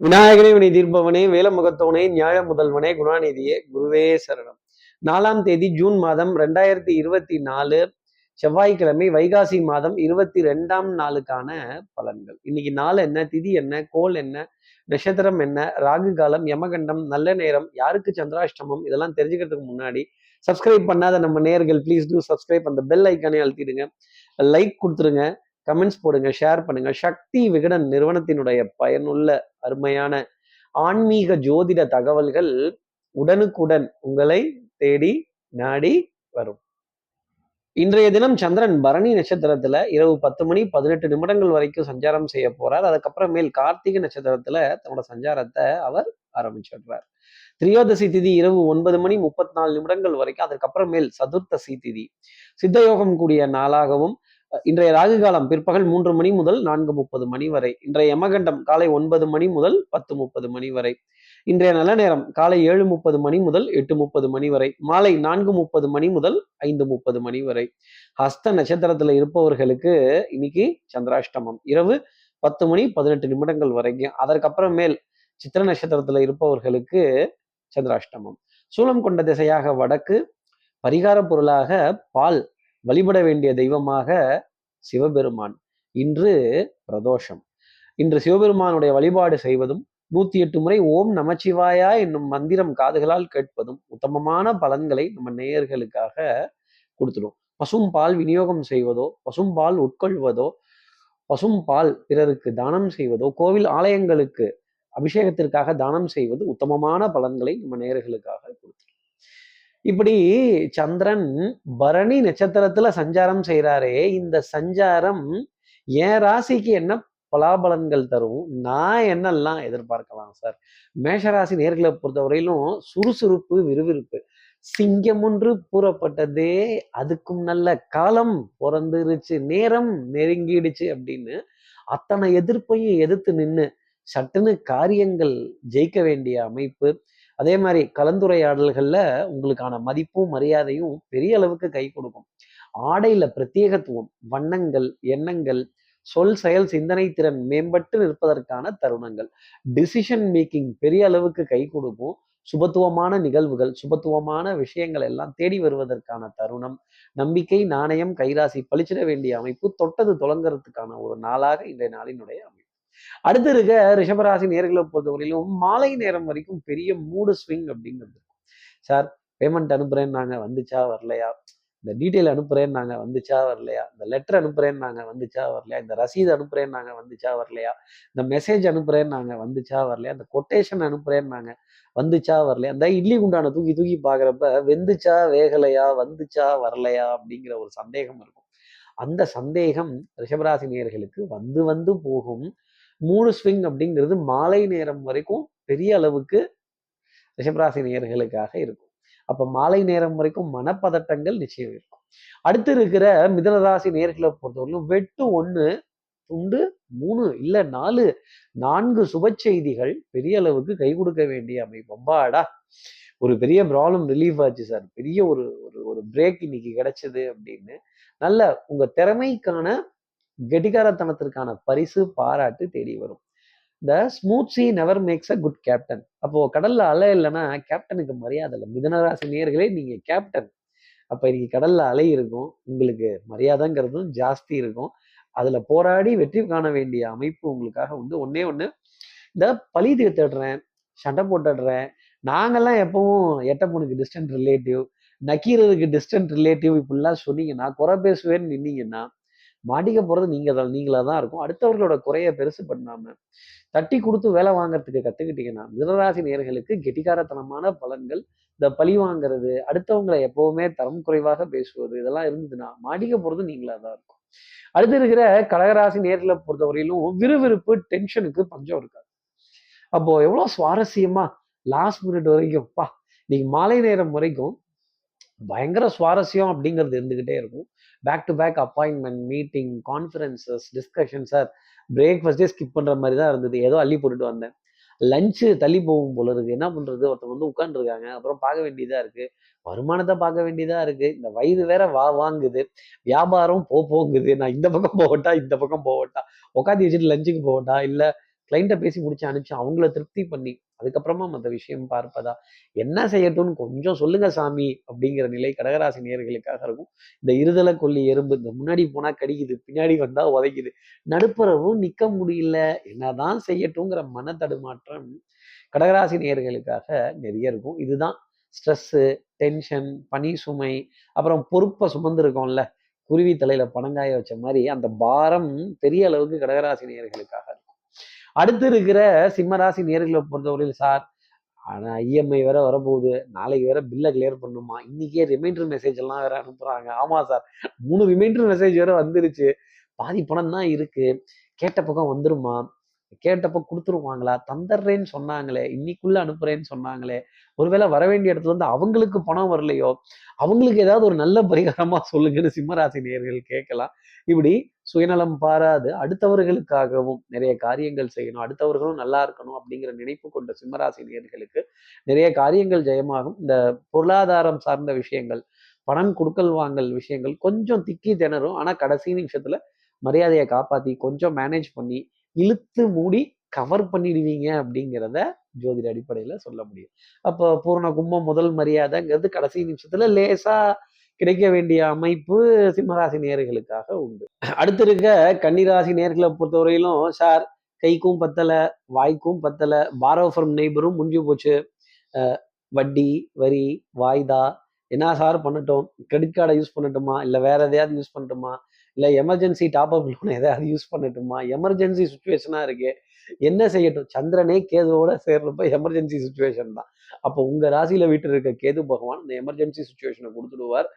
விநாயகனே வினை தீர்ப்பவனே வேலமுகத்தவனே நியாய முதல்வனே குணாநிதியே குருவே சரணம். நாலாம் தேதி ஜூன் மாதம் ரெண்டாயிரத்தி இருபத்தி நாலு செவ்வாய்க்கிழமை வைகாசி மாதம் இருபத்தி ரெண்டாம் நாளுக்கான பலன்கள். இன்னைக்கு நாள் என்ன திதி என்ன கோல் என்ன நட்சத்திரம் என்ன ராகு காலம் யமகண்டம் நல்ல நேரம் யாருக்கு சந்திராஷ்டமம் இதெல்லாம் தெரிஞ்சுக்கிறதுக்கு முன்னாடி சப்ஸ்கிரைப் பண்ணாத நம்ம நேர்கள் ப்ளீஸ் டூ சப்ஸ்கிரைப் அந்த பெல் ஐக்கானே அழுத்திடுங்க. லைக் கொடுத்துருங்க கமெண்ட்ஸ் போடுங்க ஷேர் பண்ணுங்க. சக்தி விகடன் நிறுவனத்தினுடைய பயனுள்ள அருமையான ஆன்மீக ஜோதிட தகவல்கள் உடனுக்குடன் உங்களை தேடி நாடி வரும். இன்றைய தினம் சந்திரன் பரணி நட்சத்திரத்துல இரவு பத்து மணி பதினெட்டு நிமிடங்கள் வரைக்கும் சஞ்சாரம் செய்ய போறார். அதுக்கப்புறமேல் கார்த்திகை நட்சத்திரத்துல தன்னோட சஞ்சாரத்தை அவர் ஆரம்பிச்சிடுறார். திரியோதசி திதி இரவு ஒன்பது மணி முப்பத்தி நாலு நிமிடங்கள் வரைக்கும் அதற்கப்புறமேல் சதுர்த்தசி திதி. சித்தயோகம் கூடிய நாளாகவும் இன்றைய ராகு காலம் பிற்பகல் மூன்று மணி முதல் நான்கு முப்பது மணி வரை. இன்றைய யமகண்டம் காலை ஒன்பது மணி முதல் பத்து முப்பது மணி வரை. இன்றைய நல்ல நேரம் காலை ஏழு முப்பது மணி முதல் எட்டு முப்பது மணி வரை. மாலை நான்கு முப்பது மணி முதல் ஐந்து முப்பது மணி வரை. ஹஸ்த நட்சத்திரத்துல இருப்பவர்களுக்கு இன்னைக்கு சந்திராஷ்டமம். இரவு பத்து மணி பதினெட்டு நிமிடங்கள் வரைக்கும் அதற்கப்புறமேல் சித்திர நட்சத்திரத்துல இருப்பவர்களுக்கு சந்திராஷ்டமம். சூலம் கொண்ட திசையாக வடக்கு. பரிகார பொருளாக பால் வழிபட வேண்டிய தெய்வமாக சிவபெருமான். இன்று பிரதோஷம். இன்று சிவபெருமானுடைய வழிபாடு செய்வதும் நூத்தி எட்டு முறை ஓம் நமச்சிவாயா என்னும் மந்திரம் காதுகளால் கேட்பதும் உத்தமமான பலன்களை நம்ம நேயர்களுக்காக கொடுத்துடும். பசும் பால் விநியோகம் செய்வதோ பசும் பால் உட்கொள்வதோ பசும் பால் பிறருக்கு தானம் செய்வதோ கோவில் ஆலயங்களுக்கு அபிஷேகத்திற்காக தானம் செய்வது உத்தமமான பலன்களை நம்ம நேயர்களுக்காக இப்படி சந்திரன் பரணி நட்சத்திரத்துல சஞ்சாரம் செய்கிறாரே இந்த சஞ்சாரம் என் ராசிக்கு என்ன பலாபலன்கள் தரும்? நான் என்னெல்லாம் எதிர்பார்க்கலாம் சார்? மேஷராசி நேர்களை பொறுத்தவரையிலும் சுறுசுறுப்பு விறுவிறுப்பு. சிங்கம் ஒன்று கூறப்பட்டதே அதுக்கும் நல்ல காலம் பிறந்துருச்சு. நேரம் நெருங்கிடுச்சு அப்படின்னு அத்தனை எதிர்ப்பையும் எதிர்த்து நின்று சட்டுன்னு காரியங்கள் ஜெயிக்க வேண்டிய அமைப்பு. அதே மாதிரி கலந்துரையாடல்களில் உங்களுக்கான மதிப்பும் மரியாதையும் பெரிய அளவுக்கு கை கொடுக்கும். ஆடையில பிரத்யேகத்துவம் வண்ணங்கள் எண்ணங்கள் சொல் செயல் சிந்தனை திறன் மேம்பட்டு நிற்பதற்கான தருணங்கள். டிசிஷன் மேக்கிங் பெரிய அளவுக்கு கை கொடுக்கும். சுபத்துவமான நிகழ்வுகள் சுபத்துவமான விஷயங்கள் எல்லாம் தேடி வருவதற்கான தருணம். நம்பிக்கை நாணயம் கைராசி பழிச்சிட வேண்டிய அமைப்பு தொட்டது தொடங்குறதுக்கான ஒரு நாளாக இன்றைய நாளினுடைய அமைப்பு. அடுத்து இருக்க ரிஷபராசி நேர்களை பொறுத்தவரையிலும் மாலை நேரம் வரைக்கும் பெரிய மூடு ஸ்விங் அப்படிங்கிறது இருக்கும். சார் பேமெண்ட் அனுப்புறேன் நாங்க வந்துச்சா வரலையா? இந்த டீட்டெயில் அனுப்புறேன் நாங்க வந்துச்சா வரலையா? இந்த லெட்டர் அனுப்புறேன் நாங்க வந்துச்சா வரலையா? இந்த ரசீது அனுப்புறேன் நாங்க வந்துச்சா வரலையா? இந்த மெசேஜ் அனுப்புறேன் நாங்க வந்துச்சா வரலையா? இந்த கொட்டேஷன் அனுப்புறேன் நாங்க வந்துச்சா வரலையா? இந்த இட்லி குண்டான தூக்கி தூக்கி பாக்குறப்ப வெந்துச்சா வேகலையா? வந்துச்சா வரலையா? அப்படிங்கிற ஒரு சந்தேகம் இருக்கும். அந்த சந்தேகம் ரிஷபராசி நேர்களுக்கு வந்து வந்து போகும். மூணு ஸ்விங் அப்படிங்கிறது மாலை நேரம் வரைக்கும் பெரிய அளவுக்கு ரிஷபராசி நேர்களுக்காக இருக்கும். அப்போ மாலை நேரம் வரைக்கும் மனப்பதட்டங்கள் நிச்சயம் இருக்கும். அடுத்து இருக்கிற மிதனராசி நேர்களை பொறுத்தவரைக்கும் வெட்டு ஒன்று துண்டு மூணு இல்ல நாலு நான்கு சுப செய்திகள் பெரிய அளவுக்கு கை கொடுக்க வேண்டிய அமைப்பு. அம்பாடா! ஒரு பெரிய ப்ராப்ளம் ரிலீஃப் ஆச்சு சார் பெரிய ஒரு ஒரு ஒரு பிரேக் இன்னைக்கு கிடைச்சது அப்படின்னு. நல்ல உங்க திறமைக்கான கெட்டிகாரத்தனத்திற்கான பரிசு பாராட்டு தேடி வரும். The smooth sea never makes a good captain அப்போ கடல்ல அலை இல்லைன்னா கேப்டனுக்கு மரியாதை இல்லை. மிதனராசி நேர்களே நீங்க கேப்டன் அப்ப இன்னைக்கு கடல்ல அலை இருக்கும். உங்களுக்கு மரியாதைங்கிறதும் ஜாஸ்தி இருக்கும். அதுல போராடி வெற்றி காண வேண்டிய அமைப்பு உங்களுக்காக வந்து ஒன்னே ஒண்ணு இந்த பழி தீர்த்துடுறேன் சண்டை போட்டுடுறேன். நாங்கெல்லாம் எப்பவும் எட்டப்பனுக்கு டிஸ்டன்ட் ரிலேட்டிவ் நக்கீரருக்கு டிஸ்டன்ட் ரிலேட்டிவ் இப்படிலாம் சொன்னீங்கன்னா குறை பேசுவேன்னு நின்னீங்கன்னா மாட்டிக்க போறது நீங்கள் தான் நீங்களா தான் இருக்கும். அடுத்தவர்களோட குறைய பெருசு பண்ணாம தட்டி கொடுத்து வேலை வாங்குறதுக்கு கத்துக்கிட்டீங்கன்னா மிதனராசி நேர்களுக்கு கெட்டிக்காரத்தனமான பலன்கள். இந்த பழி வாங்குறது அடுத்தவங்களை எப்பவுமே தரம் குறைவாக பேசுவது இதெல்லாம் இருந்ததுன்னா மாட்டிக்க போறது நீங்களா தான் இருக்கும். அடுத்து இருக்கிற கடகராசி நேர்களை பொறுத்தவரையிலும் விறுவிறுப்பு டென்ஷனுக்கு பஞ்சம் இருக்காது. அப்போ எவ்வளவு சுவாரஸ்யமா லாஸ்ட் மினிட் வரைக்கும் பா இன்னைக்கு மாலை நேரம் வரைக்கும் பயங்கர சுவாரஸ்யம் அப்படிங்கிறது இருந்துகிட்டே இருக்கும். Back to back appointment meeting conferences discussion sir பிரேக்ஃபாஸ்டே skip பண்ணுற மாதிரி தான் இருந்தது. ஏதோ அள்ளி போட்டுட்டு வந்தேன். லஞ்சு தள்ளி போகும் போல இருக்கு. என்ன பண்றது? ஒருத்தவங்க வந்து உட்காந்துருக்காங்க அப்புறம் பார்க்க வேண்டியதா இருக்கு. வருமானத்தை பார்க்க வேண்டியதா இருக்கு. இந்த வயிறு வேற வா வாங்குது. வியாபாரம் போ போங்குது நான் இந்த பக்கம் போகட்டா இந்த பக்கம் போகட்டா. உட்காந்து வச்சுட்டு லஞ்சுக்கு போகட்டா? இல்லை கிளைண்ட்டை பேசி முடிச்சு அனுப்பிச்சு அவங்கள திருப்தி பண்ணி அதுக்கப்புறமா மற்ற விஷயம் பார்ப்பதா? என்ன செய்யட்டும்னு கொஞ்சம் சொல்லுங்க சாமி அப்படிங்கிற நிலை கடகராசி நேர்களுக்காக இருக்கும். இந்த இருதலை கொல்லி எறும்பு இந்த முன்னாடி போனா கடிக்குது பின்னாடி வந்தா உதைக்குது. நடுப்புறவும் நிக்க முடியல என்னதான் செய்யட்டுங்கிற மன தடுமாற்றம் கடகராசி நேர்களுக்காக நிறைய இருக்கும். இதுதான் ஸ்ட்ரெஸ்ஸு டென்ஷன் பனி சுமை அப்புறம் பொறுப்பை சுமந்துருக்கோம்ல குருவி தலையில பணங்காய வச்ச மாதிரி அந்த பாரம் பெரிய அளவுக்கு கடகராசி நேர்களுக்காக அடுத்து இருக்கிற சிம்மராசி நேர்களை பொறுத்தவரையில் சார் ஆனா இஎம்ஐ வேற வரப்போகுது. நாளைக்கு வேற பில்லை கிளியர் பண்ணுமா இன்னைக்கே ரிமைண்டர் மெசேஜ் எல்லாம் வேற அனுப்புறாங்க. ஆமா சார் மூணு ரிமைண்டர் மெசேஜ் வேற வந்துருச்சு. பாதி பணம் தான் இருக்கு. கேட்ட பக்கம் வந்துருமா? கேட்டப்ப கொடுத்துருவாங்களா? தந்துடுறேன்னு சொன்னாங்களே. இன்னைக்குள்ள அனுப்புறேன்னு சொன்னாங்களே. ஒருவேளை வர வேண்டிய இடத்துல வந்து அவங்களுக்கு பணம் வரலையோ? அவங்களுக்கு ஏதாவது ஒரு நல்ல பரிகாரமா சொல்லுங்கன்னு சிம்மராசி நேர்கள் கேட்கலாம். இப்படி சுயநலம் பாராது அடுத்தவர்களுக்காகவும் நிறைய காரியங்கள் செய்யணும் அடுத்தவர்களும் நல்லா இருக்கணும் அப்படிங்கிற நினைப்பு கொண்ட சிம்மராசி நேர்களுக்கு நிறைய காரியங்கள் ஜெயமாகும். இந்த பொருளாதாரம் சார்ந்த விஷயங்கள் பணம் கொடுக்கல் வாங்கல் விஷயங்கள் கொஞ்சம் திக்கி திணறும். ஆனால் கடைசி நிமிஷத்துல மரியாதையை காப்பாத்தி கொஞ்சம் மேனேஜ் பண்ணி இழுத்து மூடி கவர் பண்ணிடுவீங்க அப்படிங்கிறத ஜோதிட அடிப்படையில் சொல்ல முடியும். அப்போ பூர்ண கும்பம் முதல் மரியாதைங்கிறது கடைசி நிமிஷத்துல லேசாக கிடைக்க வேண்டிய அமைப்பு சிம்மராசி நேர்களுக்காக உண்டு. அடுத்து இருக்க கன்னிராசி நேர்களை பொறுத்தவரையிலும் சார் கைக்கும் பத்தலை வாய்க்கும் பத்தலை பாரோ ஃப்ரம் நெய்பரும் முடிஞ்சு போச்சு. வட்டி வரி வாய்தா என்ன சார் பண்ணட்டும்? கிரெடிட் கார்டை யூஸ் பண்ணட்டுமா? இல்லை வேற எதையாவது யூஸ் பண்ணட்டுமா? இல்லை எமர்ஜென்சி டாப் அப் லோன் எதாவது யூஸ் பண்ணட்டுமா? எமர்ஜென்சி சுச்சுவேஷனாக இருக்கு. என்ன செய்யட்டும்? சந்திரனே கேதுவோட சேர்றப்ப எமர்ஜென்சி சுச்சுவேஷன் தான். அப்போ உங்கள் ராசியில் வீட்டில் இருக்க கேது பகவான் இந்த எமர்ஜென்சி சுச்சுவேஷனை கொடுத்துடுவார்.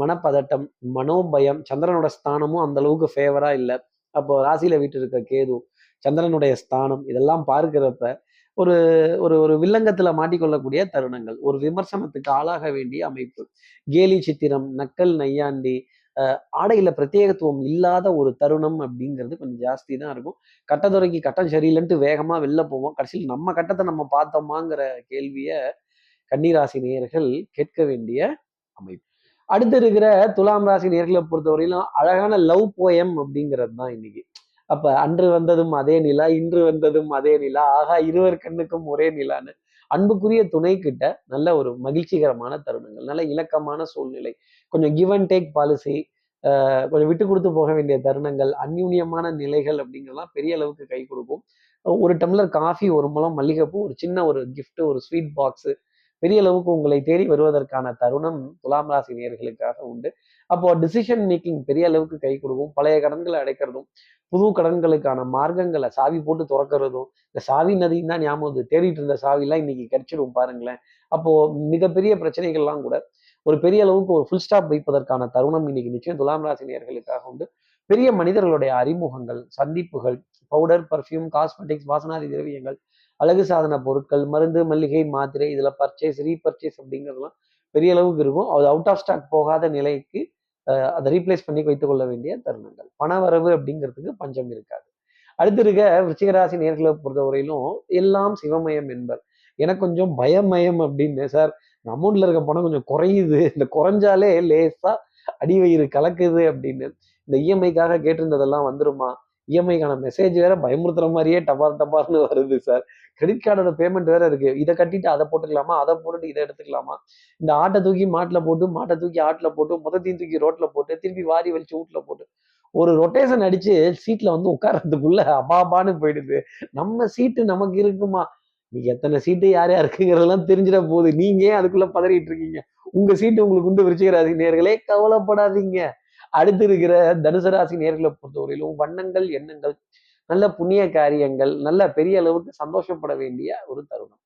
மனப்பதட்டம் மனோபயம் சந்திரனோட ஸ்தானமும் அந்த அளவுக்கு ஃபேவரா இல்லை. அப்போ ராசியில வீட்டு இருக்க கேது சந்திரனுடைய ஸ்தானம் இதெல்லாம் பார்க்கிறப்ப ஒரு ஒரு ஒரு வில்லங்கத்துல மாட்டிக்கொள்ளக்கூடிய தருணங்கள் ஒரு விமர்சனத்துக்கு ஆளாக வேண்டிய அமைப்பு. கேலி சித்திரம் நக்கல் நையாண்டி ஆடையில பிரத்யேகத்துவம் இல்லாத ஒரு தருணம் அப்படிங்கிறது கொஞ்சம் ஜாஸ்தி தான் இருக்கும். கட்டத்துறைக்கு கட்டம் சரியில்லைன்ட்டு வேகமா வெளில போவோம். கடைசியில் நம்ம கட்டத்தை நம்ம பார்த்தோமாங்கிற கேள்விய கன்னிராசி நேயர்கள் கேட்க வேண்டிய அமைப்பு. அடுத்து இருக்கிற துலாம் ராசி நேர்களை பொறுத்தவரையிலும் அழகான லவ் போயம் அப்படிங்கிறது தான் இன்னைக்கு. அப்ப அன்று வந்ததும் அதே நிலா இன்று வந்ததும் அதே நிலா ஆகா இருவர் கண்ணுக்கும் ஒரே நிலான்னு அன்புக்குரிய துணை கிட்ட நல்ல ஒரு மகிழ்ச்சிகரமான தருணங்கள் நல்ல இலக்கமான சூழ்நிலை கொஞ்சம் கிவ் அண்ட் டேக் பாலிசி கொஞ்சம் விட்டு கொடுத்து போக வேண்டிய தருணங்கள் அந்யூன்யமான நிலைகள் அப்படிங்கிறலாம் பெரிய அளவுக்கு கை கொடுக்கும். ஒரு டம்ளர் காஃபி ஒரு முளம் மல்லிகைப்பூ ஒரு சின்ன ஒரு கிஃப்ட் ஒரு ஸ்வீட் பாக்ஸு பெரிய அளவுக்கு உங்களை தேடி வருவதற்கான தருணம் துலாம் ராசி நேர்களுக்காக உண்டு. அப்போ டிசிஷன் மேக்கிங் பெரிய அளவுக்கு கை கொடுக்கும். பழைய கடன்களை அடைக்கிறதும் புது கடன்களுக்கான மார்க்கங்களை சாவி போட்டு துறக்கிறதும் இந்த சாவி நதியும் தான் ஞாபகம் தேடிட்டு இருந்த சாவிலாம் இன்னைக்கு கிடைச்சிடும் பாருங்களேன். அப்போ மிகப்பெரிய பிரச்சனைகள்லாம் கூட ஒரு பெரிய அளவுக்கு ஒரு ஃபுல் ஸ்டாப் வைப்பதற்கான தருணம் இன்னைக்கு நிச்சயம் துலாம் ராசி நேர்களுக்காக உண்டு. பெரிய மனிதர்களுடைய அறிமுகங்கள் சந்திப்புகள் பவுடர் பர்ஃப்யூம் காஸ்மெட்டிக்ஸ் வாசனாதி திரவியங்கள் அழகு சாதன பொருட்கள் மருந்து மல்லிகை மாத்திரை இதில் பர்ச்சேஸ் ரீபர்ச்சேஸ் அப்படிங்கிறதுலாம் பெரிய அளவுக்கு இருக்கும். அது அவுட் ஆஃப் ஸ்டாக் போகாத நிலைக்கு அதை ரீப்ளேஸ் பண்ணி வைத்துக் கொள்ள வேண்டிய தருணங்கள். பண வரவு அப்படிங்கிறதுக்கு பஞ்சம் இருக்காது. அடுத்து இருக்க விருச்சிகராசி நேர்களை பொறுத்தவரையிலும் எல்லாம் சிவமயம் என்பர். எனக்கு கொஞ்சம் பயமயம் அப்படின்னு சார் அமௌண்ட்ல இருக்க பணம் கொஞ்சம் குறையுது. இந்த குறைஞ்சாலே லேசா அடி வயிறு கலக்குது அப்படின்னு. இந்த இஎம்ஐக்காக கேட்டிருந்ததெல்லாம் வந்துருமா? இஎம்ஐக்கான மெசேஜ் வேற பயமுறுத்துற மாதிரியே டபார் டபார்னு வருது சார் கிரெடிட் கார்டோட பேமெண்ட் வேற இருக்கு. இதை கட்டிட்டு அதை போட்டுக்கலாமா? அதை போட்டுட்டு இதை எடுத்துக்கலாமா? இந்த ஆட்டை தூக்கி மாட்டில் போட்டு மாட்டை தூக்கி ஆட்டில் போட்டு முதத்தையும் தூக்கி ரோட்ல போட்டு திருப்பி வாரி வலிச்சு வீட்டில் போட்டு. ஒரு ரொட்டேஷன் அடிச்சு சீட்ல வந்து உட்கார்றதுக்குள்ள அபாபான்னு போயிடுது. நம்ம சீட்டு நமக்கு இருக்குமா? நீ எத்தனை சீட்டு யார் யாருக்குங்கிறதெல்லாம் தெரிஞ்சிட போகுது. நீங்க ஏன் அதுக்குள்ள பதறிட்டு இருக்கீங்க? உங்க சீட்டு உங்களுக்கு உண்டு விருச்சிகராசி நேர்களே கவலைப்படாதீங்க. அடுத்து இருக்கிற தனுசராசி நேர்களை பொறுத்தவரையிலும் வண்ணங்கள் எண்ணங்கள் நல்ல புண்ணிய காரியங்கள் நல்ல பெரிய அளவுக்கு சந்தோஷப்பட வேண்டிய ஒரு தருணம்.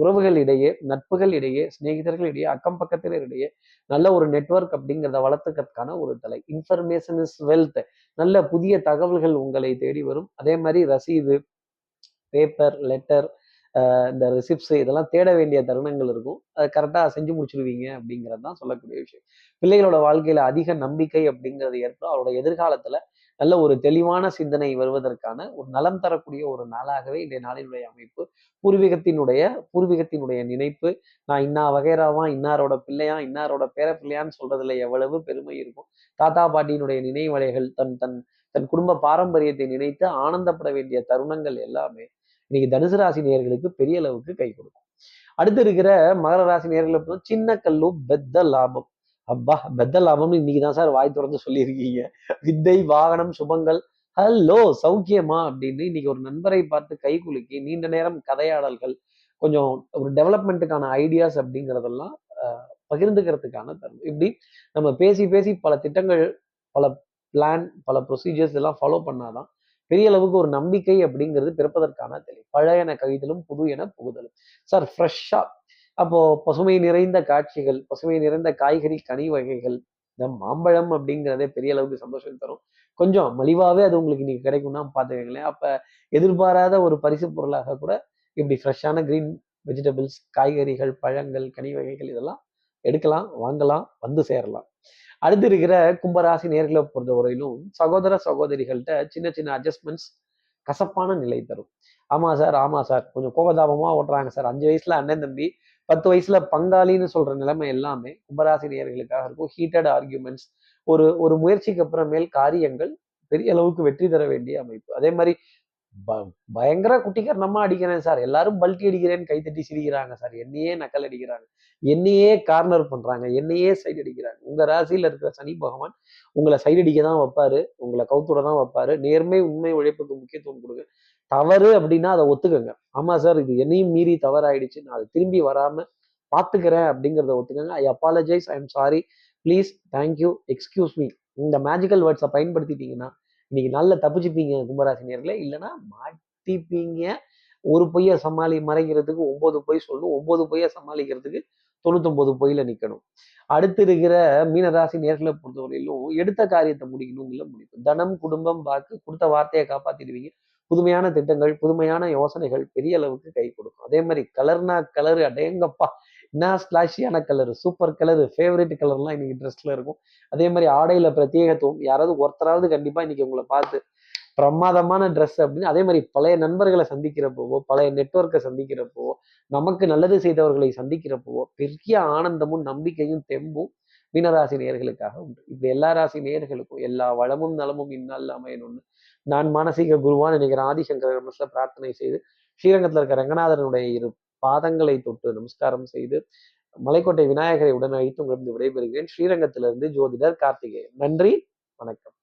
உறவுகள் இடையே நட்புகள் இடையே சிநேகிதர்கள் இடையே அக்கம் பக்கத்தினர் இடையே நல்ல ஒரு நெட்ஒர்க் அப்படிங்கிறத வளர்த்துக்கிறதுக்கான ஒரு தலை. இன்ஃபர்மேஷன் இஸ் வெல்த் நல்ல புதிய தகவல்கள் உங்களை தேடி வரும். அதே மாதிரி ரசீது பேப்பர் லெட்டர் இந்த ரிசிப்ட்ஸ் இதெல்லாம் தேட வேண்டிய தருணங்கள் இருக்கும். அதை கரெக்டாக செஞ்சு முடிச்சிருவீங்க அப்படிங்கிறது தான் சொல்லக்கூடிய விஷயம். பிள்ளைகளோட வாழ்க்கையில் அதிக நம்பிக்கை அப்படிங்கிறது ஏற்படும். அவரோட எதிர்காலத்தில் நல்ல ஒரு தெளிவான சிந்தனை வருவதற்கான ஒரு நலம் தரக்கூடிய ஒரு நாளாகவே இன்றைய நாளினுடைய அமைப்பு பூர்வீகத்தினுடைய பூர்வீகத்தினுடைய நினைப்பு. நான் இன்னா வகைராவா இன்னாரோட பிள்ளையா இன்னாரோட பேர பிள்ளையான்னு சொல்றதுல எவ்வளவு பெருமை இருக்கும். தாத்தா பாட்டியினுடைய நினைவலைகள் தன் தன் தன் குடும்ப பாரம்பரியத்தை நினைத்து ஆனந்தப்பட வேண்டிய தருணங்கள் எல்லாமே இன்னைக்கு தனுசு ராசி நேர்களுக்கு பெரிய அளவுக்கு கை கொடுக்கும். அடுத்து இருக்கிற மகர ராசி நேர்களை சின்ன கல்லும் பெத்த லாபம். அப்பா பெத்த லாபம்னு இன்னைக்கு தான் சார் வாய் திறந்து சொல்லியிருக்கீங்க. வித்தை வாகனம் சுபங்கள். ஹலோ சௌக்கியமா? அப்படின்னு இன்னைக்கு ஒரு நண்பரை பார்த்து கை குலுக்கி நீண்ட நேரம் கதையாடல்கள் கொஞ்சம் ஒரு டெவலப்மெண்ட்டுக்கான ஐடியாஸ் அப்படிங்கிறதெல்லாம் பகிர்ந்துக்கிறதுக்கான தருணம். இப்படி நம்ம பேசி பேசி பல திட்டங்கள் பல பிளான் பல ப்ரொசீஜர்ஸ் எல்லாம் ஃபாலோ பண்ணாதான் பெரிய அளவுக்கு ஒரு நம்பிக்கை அப்படிங்கிறது பிறப்பதற்கான தெளிவு. பழையன கவிதலும் புது என புகுதலும் சார் ஃப்ரெஷ்ஷாக அப்போ பசுமை நிறைந்த காட்சிகள் பசுமை நிறைந்த காய்கறி கனி வகைகள் இந்த மாம்பழம் அப்படிங்கிறதே பெரிய அளவுக்கு சந்தோஷம் தரும். கொஞ்சம் மலிவாகவே அது உங்களுக்கு இன்னைக்கு கிடைக்கும்னா பார்த்துக்கங்களேன். அப்போ எதிர்பாராத ஒரு பரிசு பொருளாக கூட இப்படி ஃப்ரெஷ்ஷான கிரீன் வெஜிடபிள்ஸ் காய்கறிகள் பழங்கள் கனி வகைகள் இதெல்லாம் எடுக்கலாம் வாங்கலாம் வந்து சேரலாம். அடுத்து இருக்கிற கும்பராசி நேர்களை பொறுத்தவரையிலும் சகோதர சகோதரிகள்கிட்ட சின்ன சின்ன அட்ஜஸ்ட்மெண்ட்ஸ் கசப்பான நிலை தரும். ஆமாம் சார் ஆமாம் சார். கொஞ்சம் கோபதாபமாக ஓட்டுறாங்க சார். அஞ்சு வயசில் அண்ணன் தம்பி பத்து வயசுல பங்காளின்னு சொல்ற நிலைமை எல்லாமே கும்பராசி நேயர்களுக்காக இருக்கும். ஹீட்டட் ஆர்கியூமெண்ட்ஸ் ஒரு ஒரு முயற்சிக்கு அப்புறமேல் காரியங்கள் பெரிய அளவுக்கு வெற்றி தர வேண்டிய அமைப்பு. அதே மாதிரி ப- பயங்கர குட்டிக்கரணமா அடிக்கிறேன் சார். எல்லாரும் பல்ட்டி அடிக்கிறேன்னு கைத்தட்டி சிரிக்கிறாங்க சார். என்னையே நக்கல் அடிக்கிறாங்க. என்னையே கார்னர் பண்றாங்க. என்னையே சைடு அடிக்கிறாங்க. உங்க ராசியில இருக்கிற சனி பகவான் உங்களை சைடு அடிக்க தான் வைப்பாரு. உங்களை கவுத்துட தான் வைப்பாரு. நேர்மை உண்மை உழைப்புக்கு முக்கியத்துவம் கொடுங்க தவறு அப்படின்னா அதை ஒத்துக்கங்க. ஆமா சார் இது என்னையும் மீறி தவறாயிடுச்சு நான் அதை திரும்பி வராம பாத்துக்கிறேன் அப்படிங்கிறத ஒத்துக்கங்க. I apologise I am sorry please thank you excuse me இந்த மேஜிக்கல் வேர்ட்ஸை பயன்படுத்திட்டீங்கன்னா இன்னைக்கு நல்ல தப்பிச்சுப்பீங்க கும்பராசி நேர்களே இல்லைன்னா மாட்டிப்பீங்க. ஒரு பொய்யை சமாளி மறைக்கிறதுக்கு ஒன்பது பொய் சொல்லணும். ஒன்பது பொய்யை சமாளிக்கிறதுக்கு தொண்ணூத்தொன்பது பொய்யில நிக்கணும். அடுத்து இருக்கிற மீனராசி நேர்களை பொறுத்தவரையிலும் எடுத்த காரியத்தை முடிக்கணுங்கள முடிக்கும் தனம் குடும்பம் வாக்கு கொடுத்த வார்த்தையை காப்பாத்திடுவீங்க. புதுமையான திட்டங்கள் புதுமையான யோசனைகள் பெரிய அளவுக்கு கை கொடுக்கும். அதே மாதிரி கலர்னா கலர் அடேங்கப்பா. என்ன ஸ்லாஷியான கலர் சூப்பர் கலர் ஃபேவரட் கலர்லாம் இன்னைக்கு ட்ரெஸ்ல இருக்கும். அதே மாதிரி ஆடையில பிரத்யேகத்துவம் யாராவது ஒருத்தராவது கண்டிப்பா இன்னைக்கு உங்களை பார்த்து பிரமாதமான ட்ரெஸ் அப்படின்னு அதே மாதிரி பழைய நண்பர்களை சந்திக்கிறப்போவோ பழைய நெட்வொர்க்கை சந்திக்கிறப்போவோ நமக்கு நல்லது செய்தவர்களை சந்திக்கிறப்போவோ பெரிய ஆனந்தமும் நம்பிக்கையும் தெம்பும் மீனராசி நேயர்களுக்காக உண்டு. இப்படி எல்லா ராசி நேயர்களுக்கும் எல்லா வளமும் நலமும் இந்நாளில் அமையணும்னு நான் மானசீக குருவான் நினைக்கிற ஆதிசங்கர மனசுல பிரார்த்தனை செய்து ஸ்ரீரங்கத்தில் இருக்க ரங்கநாதனுடைய இரு பாதங்களை தொட்டு நமஸ்காரம் செய்து மலைக்கோட்டை விநாயகரை உடன் அழைத்து உங்களிடம் விடைபெறுகிறேன். ஸ்ரீரங்கத்திலிருந்து ஜோதிடர் கார்த்திகேயன். நன்றி வணக்கம்.